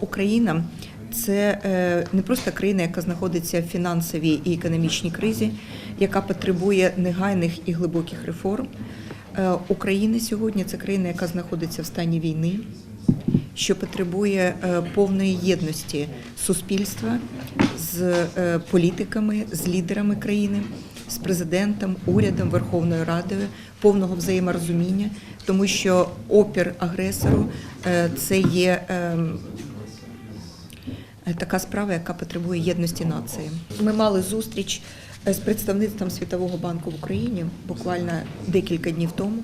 Україна це е, не просто країна, яка знаходиться в фінансовій і економічній кризі, яка потребує негайних і глибоких реформ. Е, Україна сьогодні це країна, яка знаходиться в стані війни, що потребує е, повної єдності суспільства з політиками, з лідерами країни, з президентом, урядом, Верховною Радою, повного взаєморозуміння, тому що опір агресору це є. Е, така справа, яка потребує єдності нації. Ми мали зустріч е, з представництвом Світового банку в Україні буквально декілька днів тому.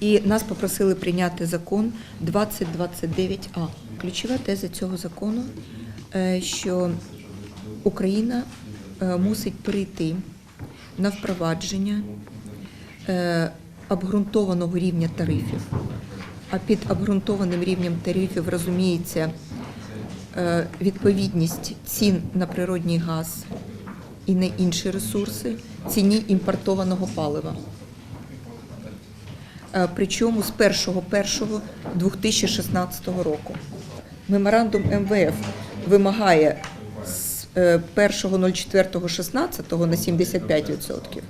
І нас попросили прийняти закон 2029А. Ключова теза цього закону, е, що Україна мусить перейти на впровадження обґрунтованого рівня тарифів. А під обґрунтованим рівнем тарифів розуміється е, відповідність цін на природній газ і на інші ресурси ціні імпортованого палива. Е, Причому з 1.1.2016 року. Меморандум МВФ вимагає з е, 1.04.16 на 75%.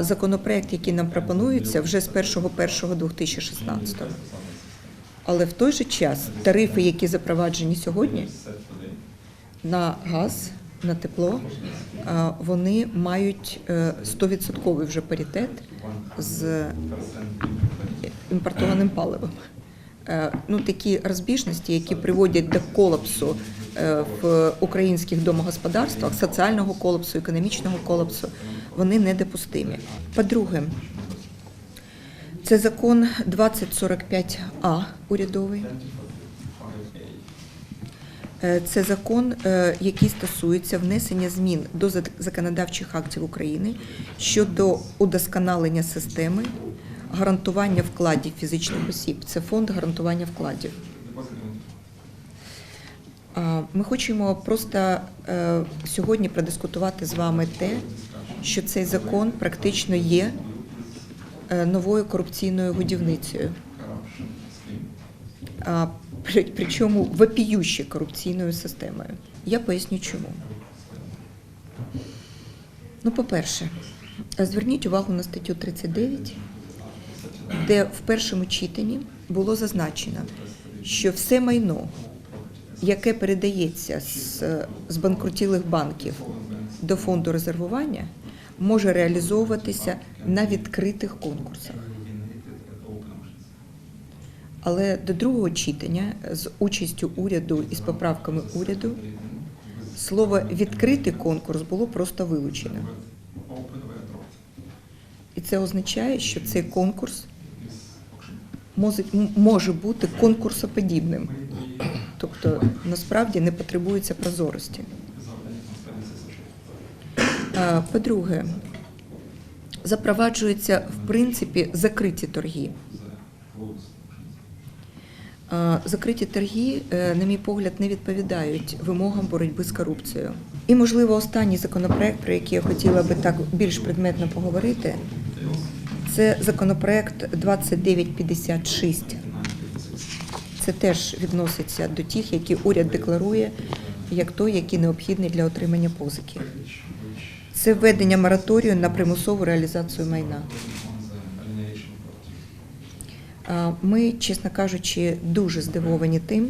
Законопроект, який нам пропонується, вже з 1.1.2016. Але в той же час тарифи, які запроваджені сьогодні на газ, на тепло, вони мають е, 100% вже паритет з імпортованим паливом. Е, Ну, такі розбіжності, які приводять до колапсу е, в українських домогосподарствах, соціального колапсу, економічного колапсу, вони недопустимі. По-друге, це закон 2045А урядовий. Е, Це закон, е, який стосується внесення змін до законодавчих актів України щодо удосконалення системи гарантування вкладів фізичних осіб. Це фонд гарантування вкладів. Ми хочемо просто е, сьогодні продискутувати з вами те, що цей закон практично є е, новою корупційною годівницею. Причому вопіюще корупційною системою. Я поясню чому. Ну, по-перше, зверніть увагу на статтю 39, де в першому читанні було зазначено, що все майно, яке передається з, з банкрутілих банків до фонду резервування, може реалізовуватися на відкритих конкурсах. Але до другого читання з участю уряду і з поправками уряду слово відкритий конкурс було просто вилучено. І це означає, що цей конкурс може, бути конкурсоподібним. Тобто насправді не потребується прозорості. По-друге, запроваджуються в принципі закриті торги. Закриті торги, е, на мій погляд, не відповідають вимогам боротьби з корупцією. І, можливо, останній законопроект, про який я хотіла би так більш предметно поговорити, це законопроект 2956. Це теж відноситься до тих, які уряд декларує як той, який необхідний для отримання позики. Це введення мораторію на примусову реалізацію майна. Ми, чесно кажучи, дуже здивовані тим,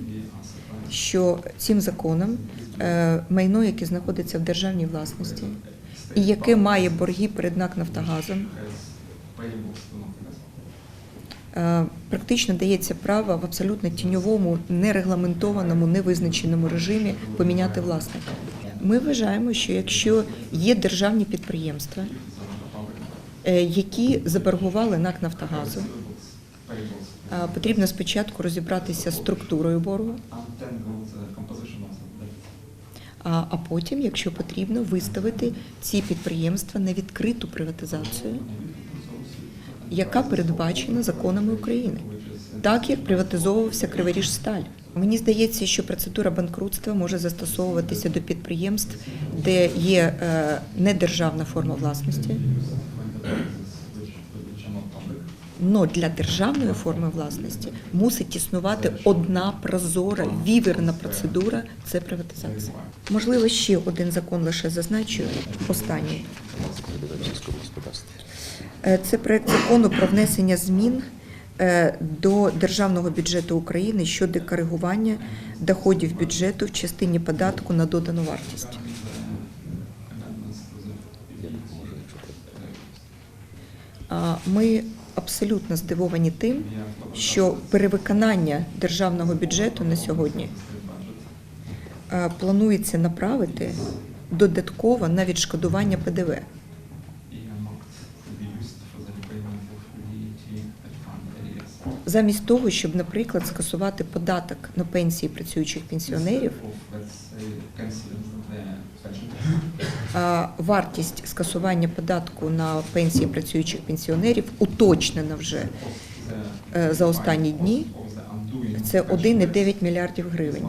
що цим законом е, майно, яке знаходиться в державній власності, і яке має борги перед НАК Нафтогазом, е, практично дається право в абсолютно тіньовому, нерегламентованому, невизначеному режимі поміняти власника. Ми вважаємо, що якщо є державні підприємства, е, які заборгували НАК Нафтогазу, Потрібно спочатку розібратися з структурою боргу, а а потім, якщо потрібно, виставити ці підприємства на відкриту приватизацію, яка передбачена законами України, так як приватизовувався Криворіжсталь. Мені здається, що процедура банкрутства може застосовуватися до підприємств, де є е, недержавна форма власності, Но для державної форми власності мусить існувати одна прозора віверна процедура це приватизація. Можливо, ще один закон лише зазначу. Останній. Е, це проект закону про внесення змін до державного бюджету України щодо коригування доходів бюджету в частині податку на додану вартість. Ми абсолютно здивовані тим, що перевиконання державного бюджету на сьогодні е, планується направити додатково на відшкодування ПДВ. Замість того, щоб, наприклад, скасувати податок на пенсії працюючих пенсіонерів, вартість скасування податку на пенсії працюючих пенсіонерів уточнена вже е, за останні дні. Це pension 1,9 мільярдів гривень.